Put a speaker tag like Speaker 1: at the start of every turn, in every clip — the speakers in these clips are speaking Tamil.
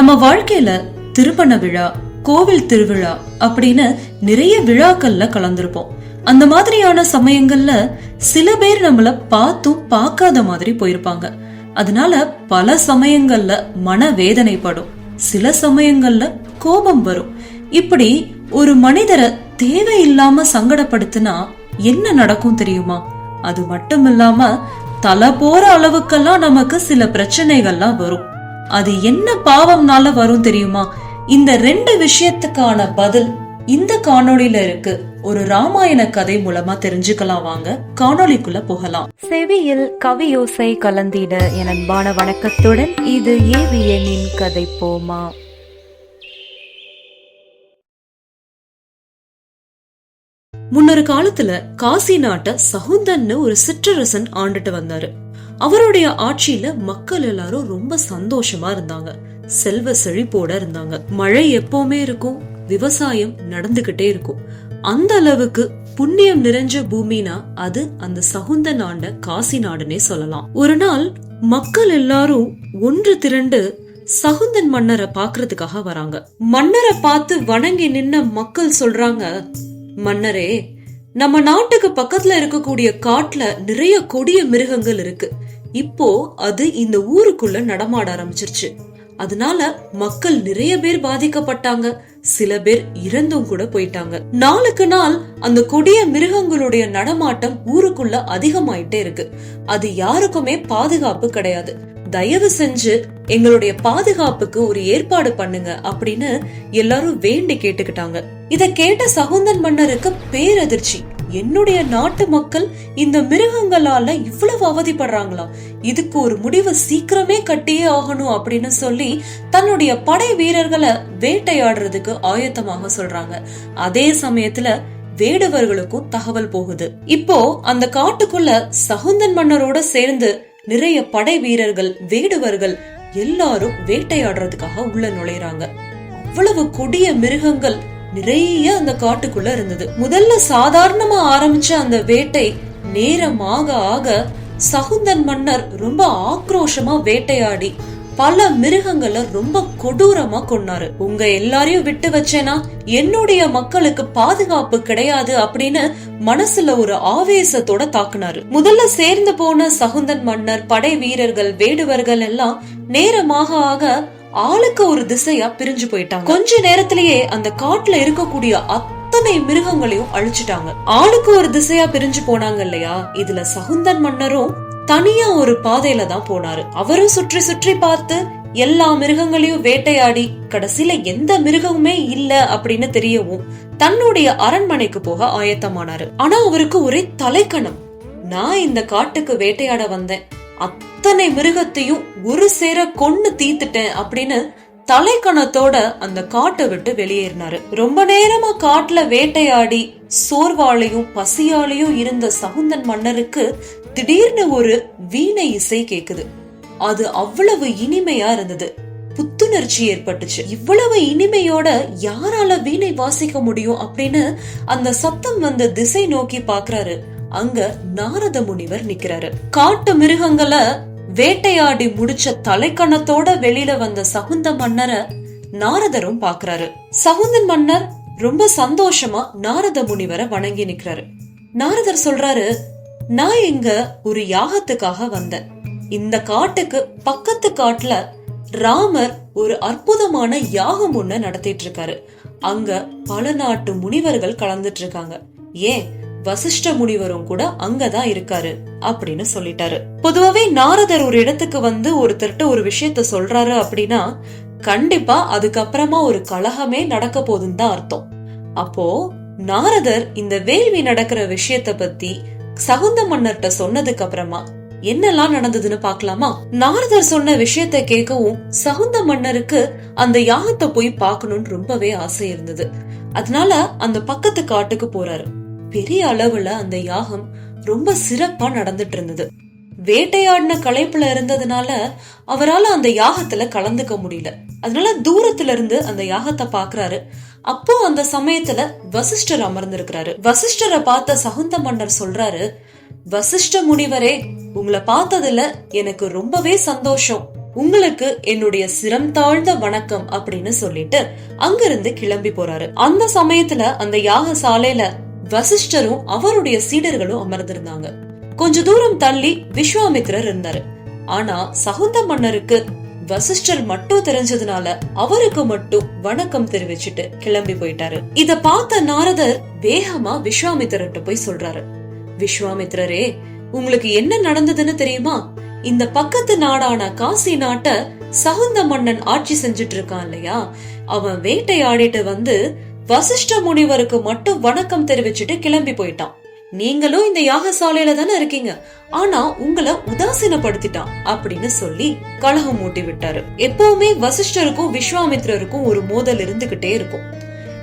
Speaker 1: நம்ம வாழ்க்கையில திருமண விழா கோவில் திருவிழா அப்படின்னு நிறைய விழாக்கள்ல கலந்திருப்போம். அந்த மாதிரியான சமயங்கள்ல சில பேர் நம்மள பார்த்தும் பார்க்காத மாதிரி போயிருப்பாங்க. அதனால பல சமயங்கள்ல மன வேதனைப்படும் சில சமயங்கள்ல கோபம் வரும். இப்படி ஒரு மனிதரை தேவையில்லாம சங்கடப்படுத்தினா என்ன நடக்கும் தெரியுமா? அது மட்டும் இல்லாம தலை போற அளவுக்கெல்லாம் நமக்கு சில பிரச்சனைகள்லாம் வரும். அது என்ன பாவம்னால வரும் தெரியுமா? இந்த ரெண்டு விஷயத்துக்கான பதில் இந்த காணொளியில இருக்கு. ஒரு ராமாயண கதை மூலமா தெரிஞ்சுக்கலாம் வாங்க. காணொளிக்குள்ள போகலாம்.
Speaker 2: செவியில் கவியோசை கலந்திட என் அன்பான வணக்கத்துடன் இது ஏவியனின் கதை போமா.
Speaker 1: முன்னொரு காலத்துல காசி நாட்ட சகுந்தன்னு ஒரு சிற்றரசன் ஆண்டுட்டு வந்தாரு. அவருடைய ஆட்சியில மக்கள் எல்லாரும் ரொம்ப சந்தோஷமா இருந்தாங்க. செல்வ செழிப்போட இருந்தாங்க. மழை எப்பவுமே இருக்கும் விவசாயம் நடந்துகிட்டே இருக்கும். அந்த அளவுக்கு புண்ணியம் நிறைஞ்ச பூமினா அது அந்த சகுந்தன் ஆண்ட காசி நாடுனே சொல்லலாம். ஒரு நாள் மக்கள் எல்லாரும் ஒன்று திரண்டு சகுந்தன் மன்னரை பாக்குறதுக்காக வராங்க. மன்னரை பார்த்து வணங்கி நின்ன மக்கள் சொல்றாங்க மன்னரே நம்ம நாட்டுக்கு பக்கத்துல இருக்கக்கூடிய காட்டுல நிறைய கொடிய மிருகங்கள் இருக்கு. இப்போ அது இந்த ஊருக்குள்ள நடமாட ஆரம்பிச்சிருச்சு. அதனால மக்கள் நிறைய பேர் பாதிக்கப்பட்டாங்க. சில பேர் இறந்தும் கூட போயிட்டாங்க. நாளுக்கு நாள் அந்த கொடிய மிருகங்களுடைய நடமாட்டம் ஊருக்குள்ள அதிகமாயிட்டே இருக்கு. அது யாருக்குமே பாதுகாப்பு கிடையாது. தயவு செஞ்சு எங்களுடைய பாதுகாப்புக்கு ஒரு ஏற்பாடு பண்ணுங்க அப்படின்னு எல்லாரும் வேண்டி கேட்டுக்கிட்டாங்க. இத கேட்ட சகுந்தன் மன்னருக்கு பேரதிர்ச்சி. என்னுடைய நாட்டு மக்கள் இந்த மிருகங்களால இவ்வளவு அவதிப்படுறாங்களா? இதுக்கு ஒரு முடிவு சீக்கிரமே கட்டியே ஆகணும் அப்படின்னு சொல்லி தன்னுடைய படை வீரர்களை வேட்டையாடுறதுக்கு ஆயத்தமாக சொல்றாங்க. அதே சமயத்துல வேடுவர்களுக்கும் தகவல் போகுது. இப்போ அந்த காட்டுக்குள்ள சகுந்தன் மன்னரோட சேர்ந்து நிறைய படை வீரர்கள் வேடுவர்கள் எல்லாரும் வேட்டையாடுறதுக்காக உள்ள நுழையிறாங்க. அவ்வளவு கொடிய மிருகங்கள் நிறைய அந்த காட்டுக்குள்ள இருந்தது. முதல்ல சாதாரணமா ஆரம்பிச்ச அந்த வேட்டை நேரமாக ஆக சகுந்தன் மன்னர் ரொம்ப ஆக்ரோஷமா வேட்டையாடி பல மிருகங்களை ரொம்ப கொடூரமா கொன்னாரு. உங்க எல்லாரையும் விட்டு வச்சேனா? என்னுடைய மக்களுக்கு பாதுகாப்பு கிடையாது அப்படின்னு மனசுல ஒரு ஆவேசத்தோட தாக்குனாரு. முதல்ல சேர்ந்து போன சகுந்தன் மன்னர் படை வீரர்கள் வேடுவர்கள் எல்லாம் நேரமாக ஆக ஆளுக்கு ஒரு திசையா பிரிஞ்சு போயிட்டாங்க. கொஞ்ச நேரத்திலேயே அந்த காட்டுல இருக்கக்கூடிய அத்தனை மிருகங்களையும் அழிச்சிட்டாங்க. ஆளுக்கு ஒரு திசையா பிரிஞ்சு போனாங்க இல்லையா? இதுல சகுந்தன் மன்னரும் தனியா ஒரு பாதையில தான் போனாரு. அவரும் சுற்றி சுற்றி பார்த்து எல்லா மிருகங்களையும் வேட்டையாடி கடைசியில எந்த மிருகமுமே இல்ல அப்படின்னு தெரியவும் தன்னுடைய அரண்மனைக்கு போக ஆயத்தமானாரு. ஆனா அவருக்கு ஒரே தலைக்கணம். நான் இந்த காட்டுக்கு வேட்டையாட வந்தேன். அத்தனை மிருகத்தையும் ஒரு சேர கொண்டு தீத்துட்டேன் அப்படின்னு தலைக்கணத்தோட அந்த காட்டை விட்டு வெளியேறினாரு. ரொம்ப நேரமா காட்டுல வேட்டையாடி சோர்வாலையும் பசியாலையும் இருந்த சகுந்தன் மன்னருக்கு திடீர்னு ஒரு வீணை இசை கேக்குது. அது அவ்வளவு இனிமையா இருந்தது. புத்துணர்ச்சி ஏற்பட்டுச்சு. இவ்வளவு இனிமையோட யாரால வீணை வாசிக்க முடியும் அப்படின்னு அந்த சத்தம் வந்த திசை நோக்கி பாக்குறாரு. அங்க நாரத முனிவர் நிக்கிறாரு. காட்டு மிருகங்களை வேட்டையாடி முடிச்ச தலைக்கணத்தோட வெளியில வந்த சகுந்த மன்னரை நாரதரும் பாக்குறாரு. சகுந்தன் மன்னர் ரொம்ப சந்தோஷமா நாரத முனிவரை வணங்கி நிக்கிறாரு. நாரதர் சொல்றாரு நான் இங்க ஒரு யாகத்துக்காக வந்தேன். இந்த காட்டுக்கு பக்கத்து காட்டுல ராமர் ஒரு அற்புதமான யாகம் ஒண்ணு நடத்திட்டு இருக்காரு. அங்க பல நாட்டு முனிவர்கள் கலந்துட்டு இருக்காங்க. ஏன்? வசிஷ்ட முனிவரும் கூட அங்கதான் இருக்காரு அப்படின்னு சொல்லிட்டாரு. பொதுவாவே நாரதர் ஒரு இடத்துக்கு வந்து ஒருத்தர்கிட்ட ஒரு விஷயத்த சொல்றாரு அப்படின்னா கண்டிப்பா அதுக்கப்புறமா ஒரு கலகமே நடக்க போதுன்னு தான் அர்த்தம். அப்போ நாரதர் இந்த வேள்வி நடக்கிற விஷயத்த பத்தி சகுந்த மன்னர்கிட்ட சொன்னதுக்கு அப்புறமா என்னெல்லாம் நடந்ததுன்னு பாக்கலாமா நாரதர் சொன்ன விஷயத்த கேட்கவும் சகுந்த மன்னருக்கு அந்த யாகத்தை போய் பாக்கணும்னு ரொம்பவே ஆசை இருந்தது. அதனால அந்த பக்கத்து காட்டுக்கு போறாரு. பெரிய அளவுல அந்த யாகம் ரொம்ப சிறப்பா நடந்துட்டு இருந்தது வேட்டையாடின களைப்புல இருந்ததுனால அவரால் அந்த யாகத்துல கலந்துக்க முடியல. அதனால தூரத்துல இருந்து அந்த யாகத்தை பாக்குறாரு. அப்போ அந்த சமயத்துல வசிஷ்டர் அமர்ந்திருக்கிறாரு. வசிஷ்டரை பார்த்த சகுந்த மன்னர் சொல்றாரு வசிஷ்ட முனிவரே உங்களை பார்த்ததுல எனக்கு ரொம்பவே சந்தோஷம். உங்களுக்கு என்னுடைய சிரம் தாழ்ந்த வணக்கம் அப்படின்னு சொல்லிட்டு அங்கிருந்து கிளம்பி போறாரு. அந்த சமயத்துல அந்த யாக சாலையில வசிஷ்டரும் அவருடைய சீடர்களும் அமர்ந்திருந்தாங்க. கொஞ்ச தூரம் தள்ளி விஸ்வாமித்திரர் இருந்தாரு. ஆனா சகுந்த மன்னருக்கு வசிஷ்டர் மட்டும் தெரிஞ்சதுனால அவருக்கு மட்டும் வணக்கம் தெரிவிச்சுட்டு கிளம்பி போயிட்டாரு. இத பார்த்த நாரதர் வேகமா விஸ்வாமித்திரர்கிட்ட போய் சொல்றாரு. விஸ்வாமித்திரரே உங்களுக்கு என்ன நடந்ததுன்னு தெரியுமா? இந்த பக்கத்து நாடான காசி நாட்ட சகுந்த மன்னன் ஆட்சி செஞ்சுட்டு இருக்கான் இல்லையா? அவன் வேட்டையாடிட்டு வந்து வசிஷ்ட முனிவருக்கு மட்டும் வணக்கம் தெரிவிச்சுட்டு கிளம்பி போயிட்டான். நீங்களும் இந்த யாகசாலையில தானே இருக்கீங்க. ஆனா உங்களை உதாசீனப்படுத்திட்டான் அப்படின்னு சொல்லி கலகம் மூட்டி விட்டாரு. எப்பவுமே வசிஷ்டருக்கும் விஸ்வாமித்ரருக்கும் ஒரு மோதல் இருந்துகிட்டே இருக்கும்.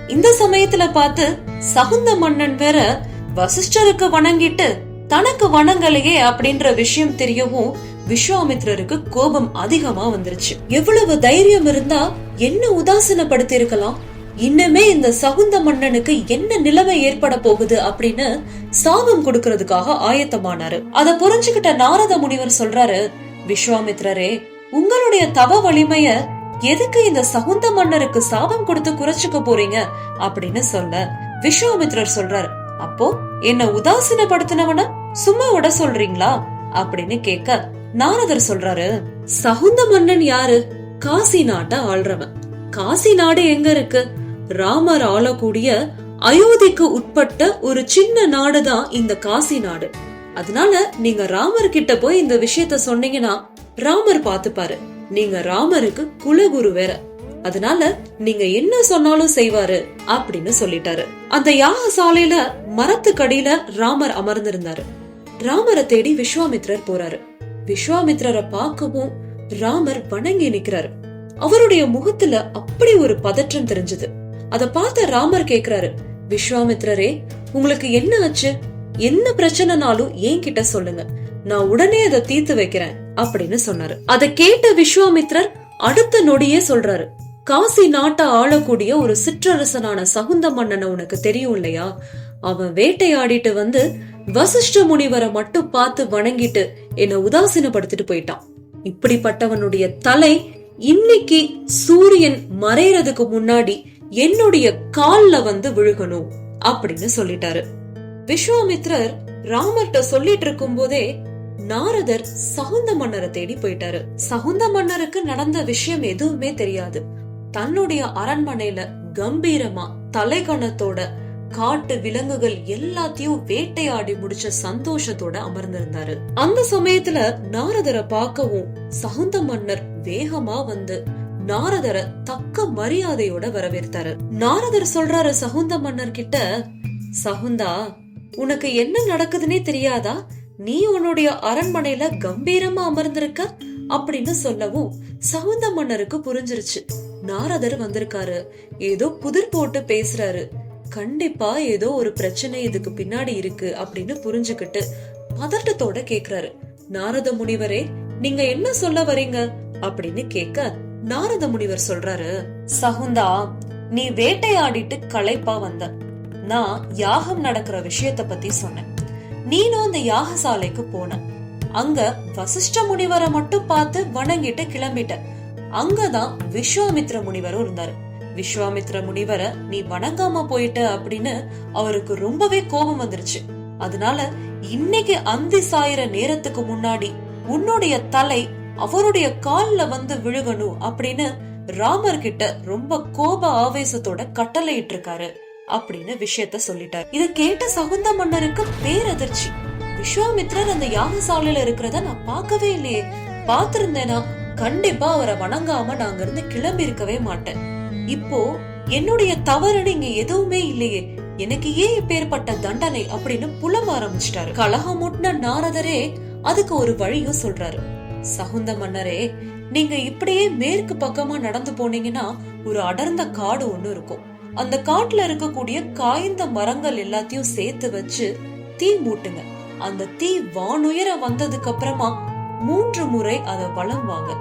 Speaker 1: இந்த சமயத்துல பார்த்து சகுந்த மன்னன் வேற வசிஷ்டருக்கு வணங்கிட்டு தனக்கு வணங்கலையே அப்படின்ற விஷயம் தெரியவும் விஸ்வாமித்ரருக்கு கோபம் அதிகமா வந்துருச்சு. எவ்வளவு தைரியம் இருந்தா என்ன உதாசீனப்படுத்தி இருக்கலாம் இன்னுமே இந்த சகுந்த மன்னனுக்கு என்ன நிலைமை ஏற்பட போகுது அப்படின்னு சாபம் கொடுக்கறதுக்காக ஆயத்தமானாரு. அத புரிஞ்சுகிட்ட நாரத முனிவர் சொல்றாரு விஸ்வாமித்ரரே உங்களுடைய தவ வலிமைய எதுக்கு இந்த சகுந்த மன்னருக்கு சாபம் கொடுத்து குறைச்சுக்க போறீங்க? அப்படின்னு சொல்ல விஸ்வாமித்ரர் சொல்றாரு அப்போ என்ன உதாசீனப்படுத்தினவன சும்மா விட சொல்றீங்களா? அப்படின்னு கேட்க நாரதர் சொல்றாரு சகுந்த மன்னன் யாரு? காசி நாட்டை ஆள்றவன். காசி நாடு எங்க இருக்கு? ராமர் ஆளக்கூடிய அயோத்திக்கு உட்பட்ட ஒரு சின்ன நாடுதான் இந்த காசி நாடு. அதனால நீங்க ராமர் கிட்ட போய் இந்த விஷயத்த சொன்னீங்கன்னா ராமர் பாத்துப்பாரு நீங்க ராமருக்கு குலகுரு வேற. அதனால நீங்க என்ன சொன்னாலும் செய்வாரு அப்படின்னு சொல்லிட்டாரு. அந்த யாக சாலையில மரத்துக்கடியில ராமர் அமர்ந்திருந்தாரு. ராமரை தேடி விஸ்வாமித்ரர் போறாரு. விஸ்வாமித்ரரை பார்க்கவும் ராமர் வணங்கி நிக்கிறாரு. அவருடைய முகத்துல அப்படி ஒரு பதற்றம் தெரிஞ்சது. அத பார்த்த ராமர் கேக்குறாரு விஸ்வாமித்ரரே உங்களுக்கு என்ன ஆச்சு? என்ன பிரச்சனைனாலும் என்கிட்ட சொல்லுங்க. நான் உடனே அதை தீர்த்து வைக்கிறேன் அப்படின்னு சொன்னாரு. அதை கேட்ட விஸ்வாமித்ரர் அடுத்த நொடியே சொல்றாரு காசி நாட்டை ஆளக்கூடிய ஒரு சிற்றரசனான சகுந்த மன்னனை உனக்கு தெரியும் இல்லையா? அவன் வேட்டையாடிட்டு வந்து வசிஷ்ட முனிவரை மட்டும் பார்த்து வணங்கிட்டு என்ன உதாசீனப்படுத்திட்டு போயிட்டான். இப்படிப்பட்டவனுடைய தலை இன்னைக்கு சூரியன் மறையறதுக்கு முன்னாடி என்னுடைய கால்ல வந்து விழுகணும் அப்படின்னு சொல்லிட்டாரு. விஸ்வாமித்ரர் ராமர்ட்ட சொல்லிட்டு இருக்கும் போதே நாரதர் சகுந்த மன்னரை தேடி போயிட்டாரு. சகுந்த மன்னருக்கு நடந்த விஷயம் எதுவுமே தெரியாது. தன்னுடைய அரண்மனையில கம்பீரமா தலைகணத்தோட காட்டு விலங்குகள் எல்லாத்தையும் வேட்டையாடி முடிச்ச சந்தோஷத்தோட அமர்ந்திருந்தாரு. அந்த சமயத்துல நாரதரை பார்க்கவும் சகுந்த மன்னர் வேகமா வந்து நாரதரை தக்க மரியாதையோட வரவேற்றாரு. நாரதர் சொல்றாரு சகுந்த மன்னர் கிட்ட சகுந்தா உனக்கு என்ன நடக்குதுன்னே தெரியாதா? நீ உன்னுடைய அரண்மனையில கம்பீரமா அமர்ந்திருக்க? அப்படின்னு சொல்லவும் சகுந்த மன்னருக்கு புரிஞ்சிருச்சு. நாரதர் வந்திருக்காரு. ஏதோ புதிர் போட்டு பேசுறாரு. கண்டிப்பா ஏதோ ஒரு பிரச்சனை இதுக்கு பின்னாடி இருக்கு அப்படின்னு புரிஞ்சுக்கிட்டு பதட்டத்தோட கேக்குறாரு. நாரத முனிவரே நீங்க என்ன சொல்ல வரீங்க? அப்படின்னு கேட்க நாரத முனிவர் சொல்றாரு சகுந்தா நீ வேட்டையாடிட்டு களைப்பா வந்த. நான் யாகம் நடக்கிற விஷயத்த பத்தி சொன்னேன். நீனும் அந்த யாகசாலைக்கு போன. அங்க வசிஷ்ட முனிவரை மட்டும் பார்த்து வணங்கிட்டு கிளம்பிட்ட. அங்கதான் விஸ்வாமித்ர முனிவரும் இருந்தாரு. விஸ்வாமித்ர முனிவரை நீ வணங்காம போயிட்ட அப்படின்னு அவருக்கு ரொம்பவே கோபம் வந்துருச்சு. அதனால இன்னைக்கு அந்தி சாயிர நேரத்துக்கு முன்னாடி உன்னுடைய தலை அவருடைய கால்ல வந்து விழுகணும் அப்படின்னு ராமர் கிட்ட ரொம்ப கோப ஆவேசத்தோட கட்டளையிட்டு இருக்காரு அப்படின்னு விஷயத்த சொல்லிட்டார். இத கேட்ட சகுந்த மன்னருக்கு பேரதிர்ச்சி. விஸ்வாமித்ரர் அந்த யாகசாலையில இருக்கிறத நான் பார்க்கவே இல்லையே. பார்த்திருந்தேனா கண்டிப்பா அவரை வணங்காம நான் அங்க இருந்து கிளம்பி இருக்கவே மாட்டேன். இப்போ என்னுடைய தவறுன்னு இங்க எதுவுமே இல்லையே. எனக்கு ஏன் இப்பேற்பட்ட தண்டனை அப்படின்னு புலம் ஆரம்பிச்சிட்டாரு. கலகம் முட்டின நாரதரே அதுக்கு ஒரு வழியும் சொல்றாரு. சகுந்த மன்னரே நீங்க இப்படியே மேற்கு பக்கமா நடந்து போனீங்கன்னா ஒரு அடர்ந்த காடு ஒண்ணு இருக்கும். அந்த காட்டுல இருக்கக்கூடிய காய்ந்த மரங்கள் எல்லாத்தையும் சேர்த்து வச்சு தீ மூட்டுங்க. அந்த தீ வானுயர வந்ததுக்கு அப்புறமா மூன்று முறை அத வளம் வாங்க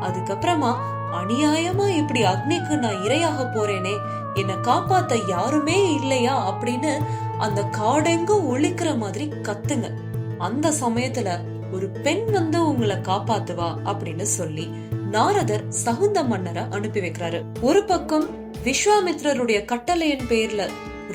Speaker 1: அதுக்கப்புறமா அநியாயமா இப்படி அக்னிக்கு நான் இரையாக போறேனே என்னை காப்பாத்த யாருமே இல்லையா அப்படின்னு அந்த காடெங்கும் ஒழிக்கிற மாதிரி கத்துங்க. அந்த சமயத்துல ஒரு பெண் வந்து உங்களை காப்பாத்துவா அப்படின்னு சொல்லி நாரதர் சகுந்த மன்னரை அனுப்பி வைக்கிறாரு. ஒரு பக்கம் விஸ்வாமித்ரருடைய கட்டளையின் பேர்ல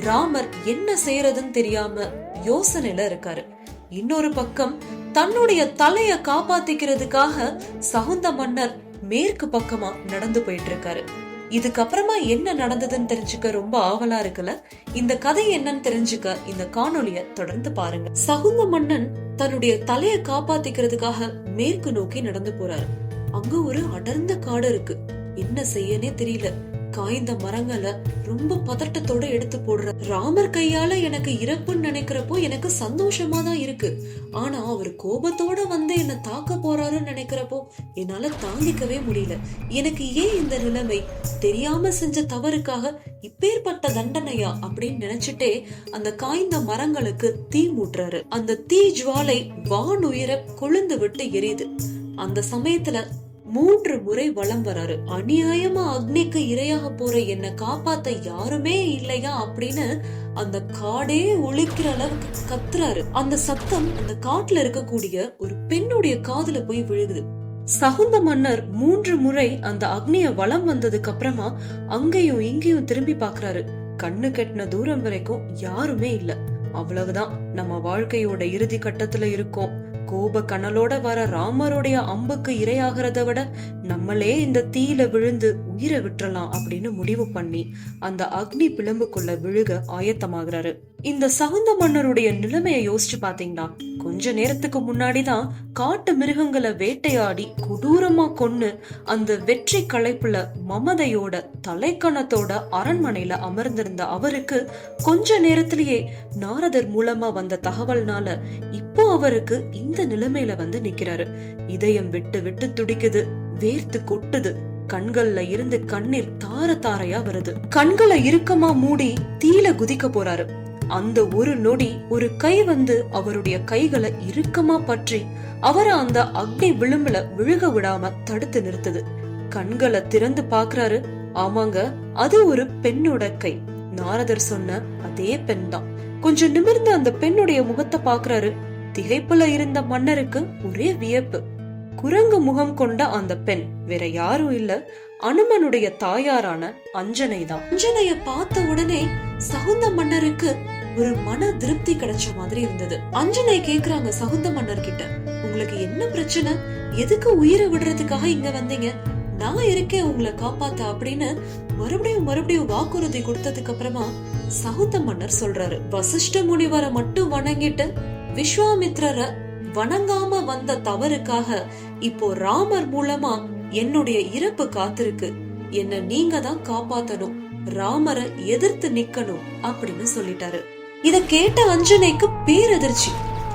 Speaker 1: ராமர் என்ன செய்யறதுன்னு தெரியாம யோசனையில இருக்காரு. இன்னொரு பக்கம் தன்னுடைய தலைய காப்பாத்திக்கிறதுக்காக சகுந்த மன்னர் மேற்கு பக்கமா நடந்து போயிட்டு இருக்காரு. இதுக்கப்புறமா என்ன நடந்ததுன்னு தெரிஞ்சுக்க ரொம்ப ஆவலா இருக்குல்ல? இந்த கதை என்னன்னு தெரிஞ்சுக்க இந்த காணொலிய தொடர்ந்து பாருங்க. சகுந்த மன்னன் தன்னுடைய தலைய காப்பாத்திக்கிறதுக்காக மேற்கு நோக்கி நடந்து போறாரு. அங்க ஒரு அடர்ந்த காடு இருக்கு. என்ன செய்யனே தெரியல. காய்ந்த மரங்களை ரொம்ப பதட்டத்தோட எடுத்து போடுற. ராமர் கையால எனக்கு இறப்புன்னு நினைக்கிறப்போ எனக்கு சந்தோஷமா தான் இருக்கு. ஆனா அவர் கோபத்தோட வந்து என்ன தாக்க போறாருன்னு நினைக்கிறப்போ என்னால தாங்கிக்கவே முடியல. எனக்கு ஏன் இந்த நிலைமை? தெரியாம செஞ்ச தவறுக்காக இப்பேற்பட்ட தண்டனையா அப்படின்னு நினைச்சிட்டே அந்த காய்ந்த மரங்களுக்கு தீ மூட்டுறாரு. அந்த தீ ஜுவாலை வானுயிர கொழுந்து விட்டு எரியுது. அந்த சமயத்துல மூன்று முறை வலம் வராரு. அநியாயமா அக்னிக்கு இரையாக போற என்ன காப்பாத்த யாருமே இல்லையா அப்படின்னு அந்த காடே ஒழிக்கிற அளவுக்கு கத்துறாரு. அந்த சத்தம் அந்த காட்டுல இருக்கக்கூடிய ஒரு பெண்ணுடைய காதுல போய் விழுகுது. சகுந்த மன்னர் மூன்று முறை அந்த அக்னிய வளம் வந்ததுக்கு அப்புறமா அங்கேயும் இங்கேயும் திரும்பி பாக்குறாரு. கண்ணு கெட்டின தூரம் வரைக்கும் யாருமே இல்ல. அவ்வளவுதான். நம்ம வாழ்க்கையோட இறுதி கட்டத்துல இருக்கோம். கோப கனலோட வர ராமருடைய அம்புக்கு இரையாகிறத விட நம்மளே இந்த தீயில விழுந்து உயிரை விட்டுறலாம் அப்படின்னு முடிவு பண்ணி அந்த அக்னி பிளம்புக்குள்ள விழுக ஆயத்தமாகிறாரு. இந்த சகுந்த மன்னருடைய நிலைமையை யோசிச்சு பாத்தீங்களா கொஞ்ச நேரத்துக்கு முன்னாடிதான் காட்டு மிருகங்களை வேட்டையாடி கொடூரமா கொன்னு அந்த வெற்றி களைப்புல மமதையோட தலைக்கணத்தோட அரண்மனையில அமர்ந்திருந்த அவருக்கு கொஞ்ச நேரத்திலேயே நாரதர் மூலமா வந்த தகவல்னால இப்போ அவருக்கு இந்த இந்த நிலைமையில வந்து நிக்கிறாரு. இதயம் விட்டு விட்டு துடிக்குது வேர்த்து கொட்டுது. கண்கள்ல இருந்து கண்ணீர் தார தாரையா வருது. கண்களை இறுக்கமா மூடி தீல குதிக்க போறாரு. அந்த ஒரு நொடி ஒரு கை வந்து அவருடைய கைகளை இறுக்கமா பற்றி அவரை அந்த அக்னி விளிம்புல விழுக விடாம தடுத்து நிறுத்துது. கண்களை திறந்து பாக்குறாரு. ஆமாங்க அது ஒரு பெண்ணோட கை. நாரதர் சொன்ன அதே பெண் தான் கொஞ்சம் நிமிர்ந்து அந்த பெண்ணுடைய முகத்தை பாக்குறாரு. திகைப்புல இருந்த மன்னருக்கு ஒரே வியப்பு. குரங்கு முகம் கொண்ட அந்த பெண் வேற யாரும் இல்ல. அனுமனுடைய தாயாரான அஞ்சனை தான் அஞ்சனைய பார்த்த உடனே சகுந்த மன்னருக்கு ஒரு மன திருப்தி கிடைச்ச மாதிரி இருந்தது. அஞ்சனை கேக்குறாங்க சகுந்த மன்னர் கிட்ட உங்களுக்கு என்ன பிரச்சனை? எதுக்கு உயிரை விடுறதுக்காக இங்க வந்தீங்க? நான் இருக்கேன் உங்களை காப்பாத்த அப்படின்னு மறுபடியும் மறுபடியும் வாக்குறுதி கொடுத்ததுக்கு அப்புறமா சகுந்த மன்னர் சொல்றாரு. வசிஷ்ட முனிவரை மட்டும் வணங்கிட்டு விஸ்வாமித்ரரை வணங்காம வந்த தவறுக்காக இப்போ ராமர் மூலமா என்னுடைய இறப்பு காத்திருக்கு. என்ன நீங்க தான் காப்பாத்தணும். ராமரை எதிர்த்து நிக்கணும் அப்படின்னு சொல்லிட்டாரு. இத கேட்ட அஞ்சனைக்கு பேரதிர்ச்சி.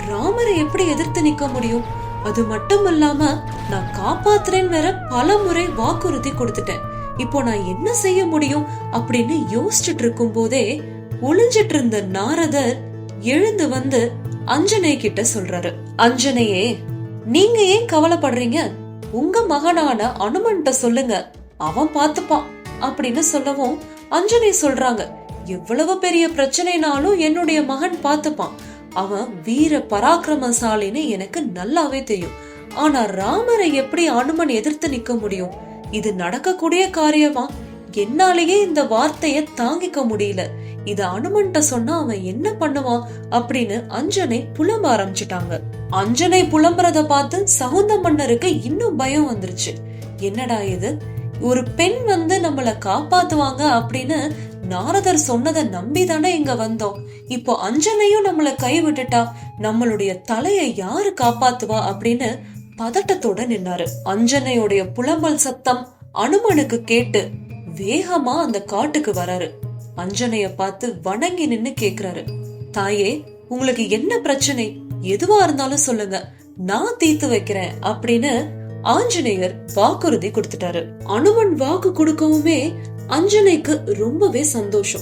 Speaker 1: ராமரை எப்படி எதிர்த்து நிக்க முடியும்? அது மட்டும் இல்லாம நான் காப்பாத்துறேன் வேற பல முறை வாக்குறுதி கொடுத்துட்டேன். இப்போ நான் என்ன செய்ய முடியும் அப்படின்னு யோசிச்சுட்டு இருக்கும் போதே ஒளிஞ்சிட்டு இருந்த நாரதர் எழுந்து வந்து அஞ்சனை கிட்ட சொல்றாரு. அஞ்சனையே நீங்க ஏன் கவலைப்படுறீங்க? உங்க மகனான அனுமன்ட்ட சொல்லுங்க. அவன் பாத்துப்பான் அப்படின்னு சொல்லவும் அஞ்சனை சொல்றாங்க. எவ்வளவு பெரிய பிரச்சனைனாலும் என்னுடைய மகன் பாத்துப்பான் அவன் வீர பராக்கிரமசாலின்னு எனக்கு நல்லாவே தெரியும். ஆனா ராமரை எப்படி அனுமன் எதிர்த்து நிக்க முடியும்? இது நடக்கக்கூடிய காரியமா? என்னாலேயே இந்த வார்த்தைய தாங்கிக்க முடியல. இத அனுமன்ட்ட சொன்னா அவன் என்ன பண்ணுவான் அப்படின்னு அஞ்சனை புலம்ப ஆரம்பிச்சிட்டாங்க. அஞ்சனை புலம்புறத பார்த்து சகுந்த மன்னருக்கு இன்னும் பயம் வந்துருச்சு. என்னடா இது? ஒரு பெண் வந்து நம்மள காப்பாத்துவாங்க அப்படின்னு நாரதர் சொன்னதை நம்பி தானே இங்க வந்தோம். இப்போ அஞ்சனையும் நம்மள கை விட்டுட்டா நம்மளுடைய தலையை யாரு காப்பாத்துவா அப்படின்னு பதட்டத்தோட நின்னாரு. அஞ்சனையுடைய புலம்பல் சத்தம் அனுமனுக்கு கேட்டு வேகமா அந்த காட்டுக்கு வராரு. அஞ்சனைய பார்த்து வணங்கி நின்னு கேக்குறாரு. தாயே உங்களுக்கு என்ன பிரச்சனை? எதுவா இருந்தாலும் சொல்லுங்க. நான் தீர்த்து வைக்கிறேன் அப்படின்னு ஆஞ்சநேயர் வாக்குறுதி கொடுத்துட்டாரு. அனுமன் வாக்கு கொடுக்கவுமே அஞ்சனைக்கு ரொம்பவே சந்தோஷம்.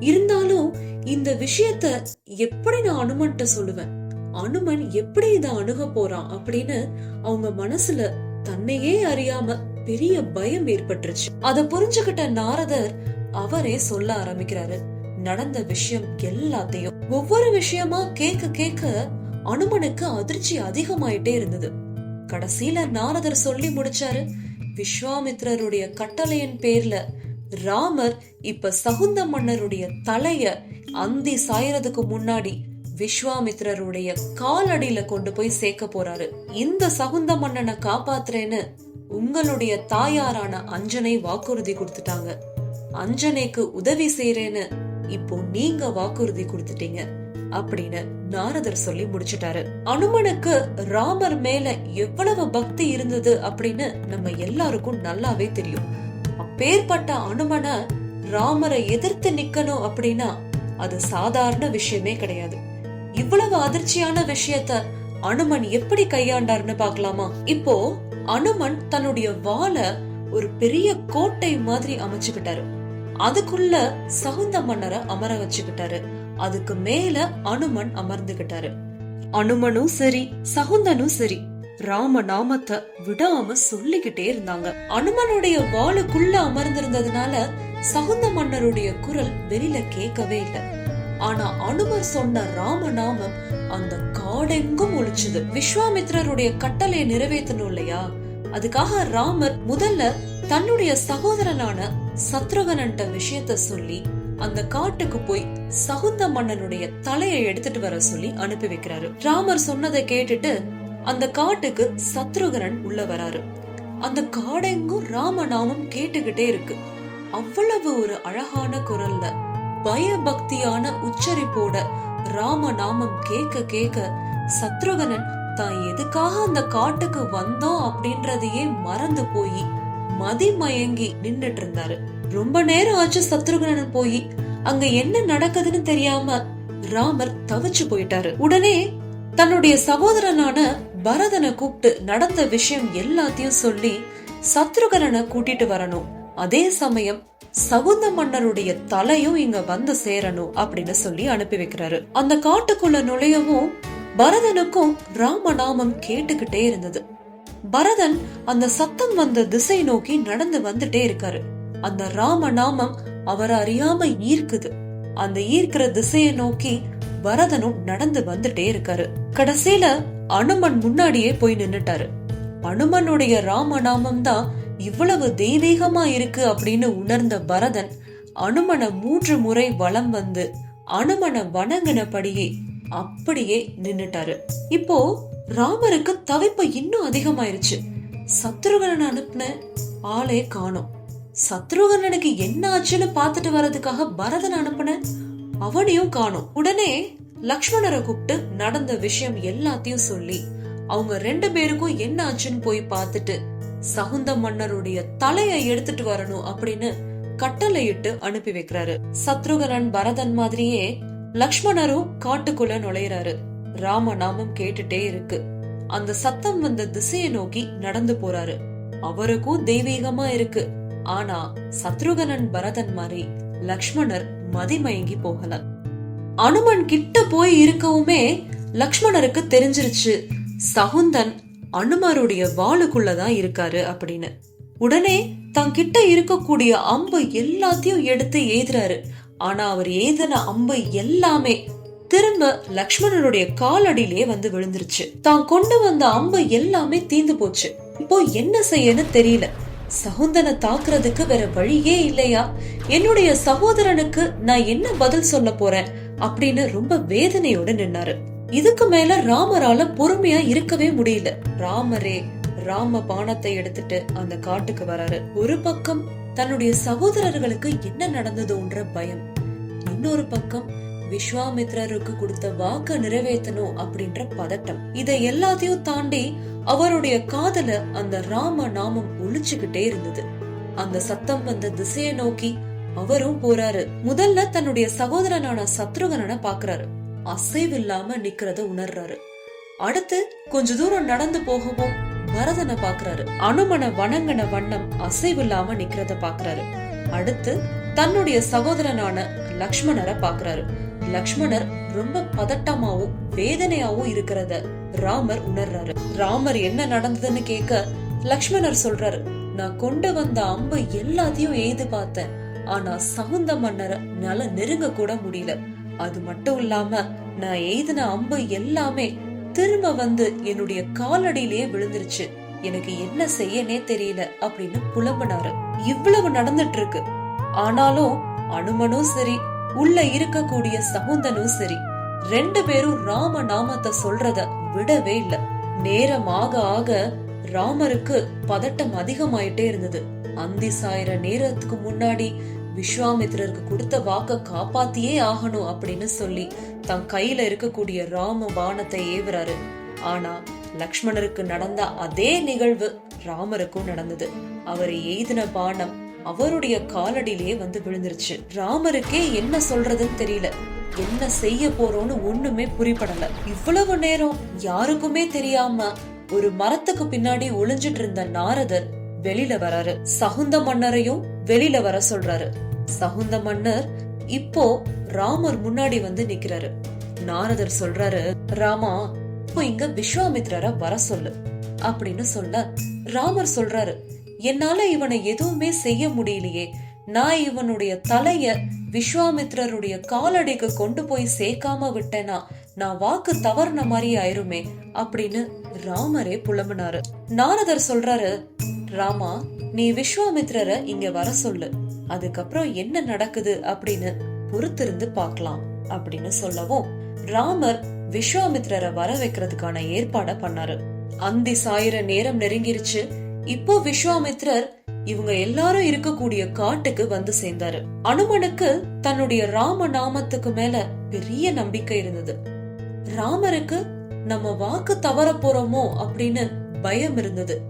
Speaker 1: இருந்தாலும் இந்த விஷயத்த எப்படி நான் அனுமன்ட்ட சொல்லுவேன்? அனுமன் எப்படி இத அணுக போறான் அப்படின்னு அவங்க மனசுல தன்னையே அறியாம பெரிய பயம் ஏற்பட்டுருச்சு. அத புரிஞ்சுகிட்ட நாரதர் அவரே சொல்ல ஆரம்பிக்கிறாரு. நடந்த விஷயம் எல்லாத்தையும் ஒவ்வொரு விஷயமா கேட்க கேட்க அனுமனுக்கு அதிர்ச்சி அதிகமாயிட்டே இருந்தது. கடைசியில நாரதர் சொல்லி முடிச்சாரு விஸ்வாமித்ரருடைய கட்டளையின் பேர்ல ராமர் இப்ப சகுந்த மன்னருடைய தலைய அந்தி சாயறதுக்கு முன்னாடி விஸ்வாமித்ரருடைய காலடியில கொண்டு போய் சேர்க்க போறாரு. இந்த சகுந்த மன்னனை காப்பாத்துறேன்னு உங்களுடைய தாயாரான அஞ்சனை வாக்குறுதி கொடுத்துட்டாங்க. அஞ்சனைக்கு உதவி செய்யறேன்னு இப்போ நீங்க வாக்குறுதி கொடுத்துட்டீங்க அப்படின்னு நாரதர் சொல்லி முடிச்சிட்டாரு. அனுமனுக்கு ராமர் மேல எவ்வளவு பக்தி இருந்தது அப்படின்னு நம்ம எல்லாருக்கும் நல்லாவே தெரியும். அப்பேற்பட்ட அனுமனை ராமரை எதிர்த்து நிக்கணும் அப்படின்னா அது சாதாரண விஷயமே கிடையாது. இவ்வளவு அதிர்ச்சியான விஷயத்த அனுமன் எப்படி கையாண்டார்னு பாக்கலாமா இப்போ அனுமன் தன்னுடைய வாழ ஒரு பெரிய கோட்டை மாதிரி அமைச்சுக்கிட்டாரு. அதுக்குள்ள சகுந்த மன்னரை அமர வச்சுக்கிட்டாரு. அதுக்கு மேல அனுமன் அமர்ந்துகிட்டாரு. அனுமனும் சரி சகுந்தனும் சரி ராம நாமத்தை விடாம சொல்லிக்கிட்டே இருந்தாங்க. அனுமனுடைய வாளுக்குள்ள அமர்ந்திருந்ததுனால சகுந்த மன்னருடைய குரல் வெளியில கேட்கவே இல்லை. ஆனா அனுமன் சொன்ன ராமநாமம் அந்த காடெங்கும் ஒழிச்சுது விஸ்வாமித்ரருடைய கட்டளை நிறைவேற்றணும் இல்லையா? அதுக்காக ராமர் முதல்ல தன்னுடைய சகோதரனான சத்ருகனன்ட்ட விஷயத்த சொல்லி அந்த காட்டுக்கு போய் சகுந்த மன்னனுடைய தலையை எடுத்துட்டு வர சொல்லி அனுப்பி வைக்கிறாரு. ராமர் சொன்னதை கேட்டுட்டு அந்த காட்டுக்கு சத்ருகனன் உள்ள வராரு. அந்த காடெங்கும் ராமநாமம் கேட்டுக்கிட்டே இருக்கு. அவ்வளவு ஒரு அழகான குரல்ல பயபக்தியான உச்சரிப்போட ராமநாமம் கேட்க கேட்க சத்ருகனன் தான் எதுக்காக அந்த காட்டுக்கு வந்தோம் அப்படின்றதையே மறந்து போய் மதிமயங்கி நின்னுட்டு இருந்தாரு ரொம்ப நேரம் ஆச்சு சத்ருகனன் போய். அங்க என்ன நடக்குதுன்னு தெரியாம ராமர் தவிச்சு போயிட்டாரு. உடனே தன்னுடைய சகோதரனான பரதனை கூப்பிட்டு நடந்த விஷயம் எல்லாத்தையும் சொல்லி சத்ருகரனை கூட்டிட்டு வரணும். அதே சமயம் சகுந்த மன்னருடைய தலையும் இங்க வந்து சேரணும் அப்படின்னு சொல்லி அனுப்பி வைக்கிறாரு. அந்த காட்டுக்குள்ள நுழையவும் பரதனுக்கும் ராமநாமம் கேட்டுக்கிட்டே இருந்தது. பரதன் அந்த சத்தம் வந்த திசை நோக்கி நடந்து வந்துட்டே இருக்காரு. அந்த ராம நாமம் அவரை அறியாம ஈர்க்குது. அந்த ஈர்க்கிற திசையை நோக்கி பரதனும் நடந்து வந்துட்டே இருக்காரு. கடைசியில அனுமன் முன்னாடியே போய் நின்னுட்டாரு. அனுமனுடைய ராமநாமம் தான் இவ்வளவு தெய்வீகமா இருக்கு அப்படின்னு உணர்ந்த பரதன் அனுமனை மூன்று முறை வலம் வந்து அனுமனை வணங்கினபடியே அப்படியே நின்னுட்டாரு. இப்போ ராமருக்கு தவிப்பு இன்னும் அதிகமாயிருச்சு. சத்ருகனன் அனுப்பின ஆளே காணோம். சத்ருகனனுக்கு என்ன ஆச்சுன்னு பார்த்துட்டு வர்றதுக்காக பரதன் அனுப்பின அவனையும் காணோம். உடனே லக்ஷ்மணரை கூப்பிட்டு நடந்த விஷயம் எல்லாத்தையும் சொல்லி அவங்க ரெண்டு பேருக்கும் என்ன ஆச்சுன்னு போய் பார்த்துட்டு சகுந்த மன்னருடைய தலையை எடுத்துட்டு வரணும் அப்படின்னு கட்டளையிட்டு அனுப்பி வைக்கிறாரு. சத்ருகனன் பரதன் மாதிரியே லக்ஷ்மணரும் காட்டுக்குள்ள நுழையிறாரு. ராம நாமம் கேட்டுட்டே இருக்கு. அந்த சத்தம் வந்த திசையை நோக்கி நடந்து போறாரு. அவருக்கும் தெய்வீகமா இருக்கு. ஆனா சத்ருகனன் பரதன் மாதிரி லக்ஷ்மணர் மதிமயங்கி போகல அனுமன் கிட்ட போய் இருக்கவுமே லக்ஷ்மணருக்கு தெரிஞ்சிருச்சு. சகுந்தன் அனுமருடைய வாளுக்குள்ளதான் இருக்காரு அப்படின்னு. உடனே தங்கிட்ட இருக்கக்கூடிய அம்பு எல்லாத்தையும் எடுத்து ஏதுறாரு. ஆனா அவர் ஏதன அம்பு எல்லாமே திரும்ப லக்ஷ்மணனுடைய காலடியிலே வந்து விழுந்துருச்சு. தான் கொண்டு வந்த அம்பு எல்லாமே தீந்து போச்சு. இப்போ என்ன செய்யன்னு தெரியல. சகுந்தனை தாக்குறதுக்கு வேற வழியே இல்லையா? என்னுடைய சகோதரனுக்கு நான் என்ன பதில் சொல்ல போறேன்? அப்படின்னு ரொம்ப வேதனையோட நின்னாரு. இதுக்கு மேல ராமரால பொறுமையா இருக்கவே முடியல. ராமரே ராம பானத்தை எடுத்துட்டு அந்த காட்டுக்கு வராரு. ஒரு பக்கம் தன்னுடைய சகோதரர்களுக்கு என்ன நடந்ததுன்ற பயம். இன்னொரு பக்கம் விஸ்வாமித்ரருக்கு கொடுத்த வாக்க நிறைவேற்றணும் அப்படின்ற பதட்டம். இதை எல்லாத்தையும் தாண்டி அவருடைய காதல அந்த ராம நாமம் ஒழிச்சுக்கிட்டே இருந்தது. அந்த சத்தம் வந்த திசையை நோக்கி அவரும் போறாரு. முதல்ல தன்னுடைய சகோதரனான சத்ருகனனை பாக்குறாரு அசைவில்லாம நிக்கிறத உணர்றாரு. அடுத்து கொஞ்ச தூரம் நடந்து போகவும் பரதனை பாக்குறாரு அனுமன வணங்கன வண்ணம் அசைவில்லாம நிக்கிறத பாக்குறாரு அடுத்து தன்னுடைய சகோதரனான லக்ஷ்மணரை பாக்குறாரு லக்ஷ்மணர் ரொம்ப பதட்டமாவும் வேதனையாவும் இருக்கிறத ராமர் உணர்றாரு. ராமர் என்ன நடந்ததுன்னு கேட்க லக்ஷ்மணர் சொல்றாரு நான் கொண்டு வந்த அம்பு எல்லாத்தையும் எய்து பார்த்தேன். ஆனா சகுந்த மன்னரை என்னால நெருங்க கூட முடியல. அது மட்டும் இல்லாம நான் எய்தின அம்பு எல்லாமே திரும்ப வந்து என்னுடைய காலடியிலேயே விழுந்துருச்சு. எனக்கு என்ன செய்யனே தெரியல அப்படின்னு புலம்பினாரு. இவ்வளவு நடந்துட்டு இருக்கு. ஆனாலும் அனுமனும் சரி உள்ள இருக்கக்கூடிய சகுந்தனும் சரி. ரெண்டு பேரும் ராம நாமத்தை சொல்றத விடவே இல்ல. நேரம் ஆக ஆக ராமருக்கு பதட்டம் அதிகமாயிட்டே இருந்தது. அந்தி சாயிர நேரத்துக்கு முன்னாடி விஸ்வாமித்திரருக்கு கொடுத்த வாக்க காப்பாத்தியே ஆகணும் அப்படின்னு சொல்லி தன் கையில இருக்கக்கூடிய ராம பானத்தை ஏவுறாரு. ஆனா லக்ஷ்மணருக்கு நடந்த அதே நிகழ்வு ராமருக்கும் நடந்தது. அவர் எய்தின பானம் அவருடைய காலடியிலேயே வந்து விழுந்துருச்சு. ராமருக்கே என்ன சொல்றதுன்னு தெரியல. என்ன செய்ய போறோம்னு ஒண்ணுமே புரிப்படல இவ்வளவு நேரம் யாருக்குமே தெரியாம ஒரு மரத்துக்கு பின்னாடி ஒளிஞ்சிட்டு இருந்த நாரதர் வெளியில வராரு. சகுந்த மன்னரையும் வெளியில வர சொல்றாரு. சகுந்த மன்னர் இப்போ ராமர் முன்னாடி வந்து நிக்கிறாரு. நாரதர் சொல்றாரு ராமா இப்போ இங்க விஸ்வாமித்ரரை வர சொல்லு. அப்படின்னு சொல்ல ராமர் சொல்றாரு என்னால இவனை எதுவுமே செய்ய முடியலையே. நான் இவனுடைய தலைய விஸ்வாமித்ரருடைய காலடிக்கு கொண்டு போய் சேர்க்காம விட்டேனா? நான் வாக்கு தவறுன மாதிரி ஆயிருமே அப்படின்னு ராமரே புலம்பினாரு. நாரதர் சொல்றாரு ராமா நீ விஸ்வாமித்ரரை இங்க வர சொல்லு. அதுக்கப்புறம் என்ன நடக்குது அப்படின்னு பொறுத்திருந்து பார்க்கலாம் அப்படின்னு சொல்லவும் ராமர் விஸ்வாமித்ரரை வர வைக்கிறதுக்கான ஏற்பாட பண்ணாரு. அந்தி சாயிர நேரம் நெருங்கிருச்சு. இப்போ விஸ்வாமித்ரர் இவங்க எல்லாரும் இருக்கக்கூடிய காட்டுக்கு வந்து சேர்ந்தாரு. அனுமனுக்கு தன்னுடைய ராம நாமத்துக்கு மேல பெரிய நம்பிக்கை இருந்தது. ராமருக்கு நம்ம வாக்கு தவற போறோமோ அப்படின்னு பயம் இருந்தது.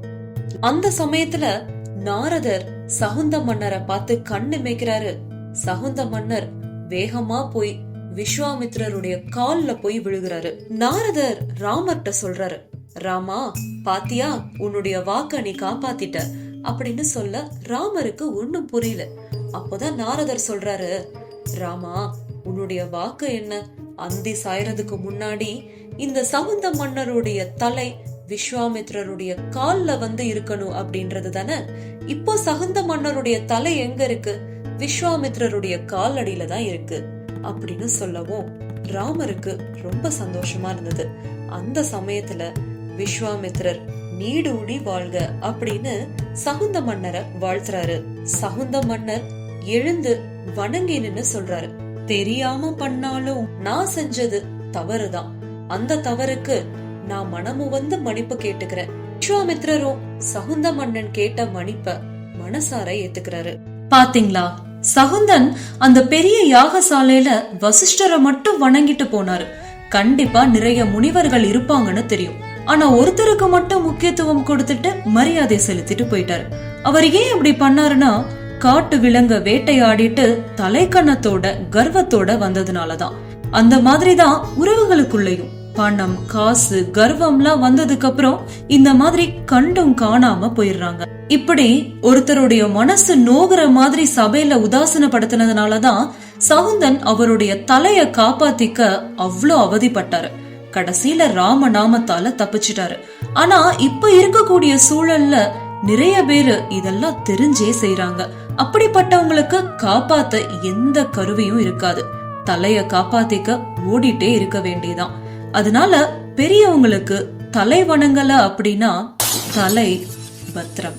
Speaker 1: அந்த சமயத்துல நாரதர் சகுந்த மன்னரை பார்த்து கண்ணு மேய்க்கிறாரு. சகுந்த மன்னர் வேகமா போய் விஸ்வாமித்ரருடைய கால்ல போய் விழுகிறாரு. நாரதர் ராமர்ட்ட சொல்றாரு ராமா பாத்தியா உன்னுடைய வாக்க நீ காப்பாத்திட்ட. அப்படின்னு சொல்ல ராமருக்கு ஒண்ணும் புரியல. அப்போதான் நாரதர் சொல்றாரு ராமா உன்னுடைய வாக்கு என்ன? அந்தி சாயறதுக்கு முன்னாடி இந்த சகுந்த மன்னருடைய தலை விஸ்வாமித்ரருடைய கால்ல வந்து இருக்கணும் அப்படின்றது தானே? இப்போ சகுந்த மன்னருடைய தலை எங்க இருக்கு? விஸ்வாமித்ரருடைய கால் அடியில தான் இருக்கு. அப்படின்னு சொல்லவும் ராமருக்கு ரொம்ப சந்தோஷமா இருந்தது. அந்த சமயத்துல விஸ்வாமித்ரர் நீடூடி வாழ்க அப்படின்னு சகுந்த மன்னரை வாழ்த்துறாரு. சகுந்த மன்னர் எழுந்து வணங்கி நின்னு சொல்றாரு. தெரியாம பண்ணாலும் நான் செஞ்சது தவறுதான். அந்த தவறுக்கு நான் மனமு வந்து மன்னிப்பு கேட்டுக்கிறேன். விஸ்வாமித்ரரும் சகுந்த மன்னன் கேட்ட மன்னிப்ப மனசார ஏத்துக்கிறாரு. பாத்தீங்களா? சகுந்தன் அந்த பெரிய யாகசாலையில வசிஷ்டரை மட்டும் வணங்கிட்டு போனாரு. கண்டிப்பா நிறைய முனிவர்கள் இருப்பாங்கன்னு தெரியும். ஆனா ஒருத்தருக்கு மட்டும் முக்கியத்துவம் கொடுத்துட்டு மரியாதை செலுத்திட்டு போயிட்டாரு. அவர் ஏன் அப்படி பண்ணாருன்னா காட்டு விலங்க வேட்டையாடிட்டு தலைக்கணத்தோட கர்வத்தோட வந்ததுனாலதான். அந்த மாதிரிதான் உறவுகளுக்குள்ளேயும் பணம் காசு கர்வம்லாம் வந்ததுக்கு அப்புறம் இந்த மாதிரி கண்டும் காணாம போயிடுறாங்க. இப்படி ஒருத்தருடைய மனசு நோகுற மாதிரி சபையில உதாசனப்படுத்தினதுனாலதான் சகுந்தன் அவருடைய தலைய காப்பாத்திக்க அவ்வளோ அவதிப்பட்டாரு. கடைசியில ராம நாமத்தால தப்பிச்சிட்டாரு. ஆனா இப்ப இருக்கக்கூடிய சூழல்ல நிறைய பேரு இதெல்லாம் தெரிஞ்சே செய்யறாங்க அப்படிப்பட்டவங்களுக்கு காப்பாத்த எந்த கருவியும் இருக்காது. தலைய காப்பாத்திக்க ஓடிட்டே இருக்க வேண்டியதான் அதனால பெரியவங்களுக்கு தலை வணங்கல அப்படின்னா தலை பத்திரம்.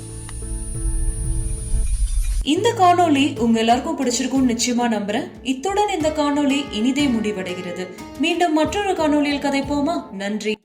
Speaker 1: இந்த காணொளி உங்க எல்லாருக்கும் பிடிச்சிருக்கும் நிச்சயமா நம்புறேன். இத்துடன் இந்த காணொளி இனிதே முடிவடைகிறது. மீண்டும் மற்றொரு காணொளியில் கதைப்போமா? நன்றி.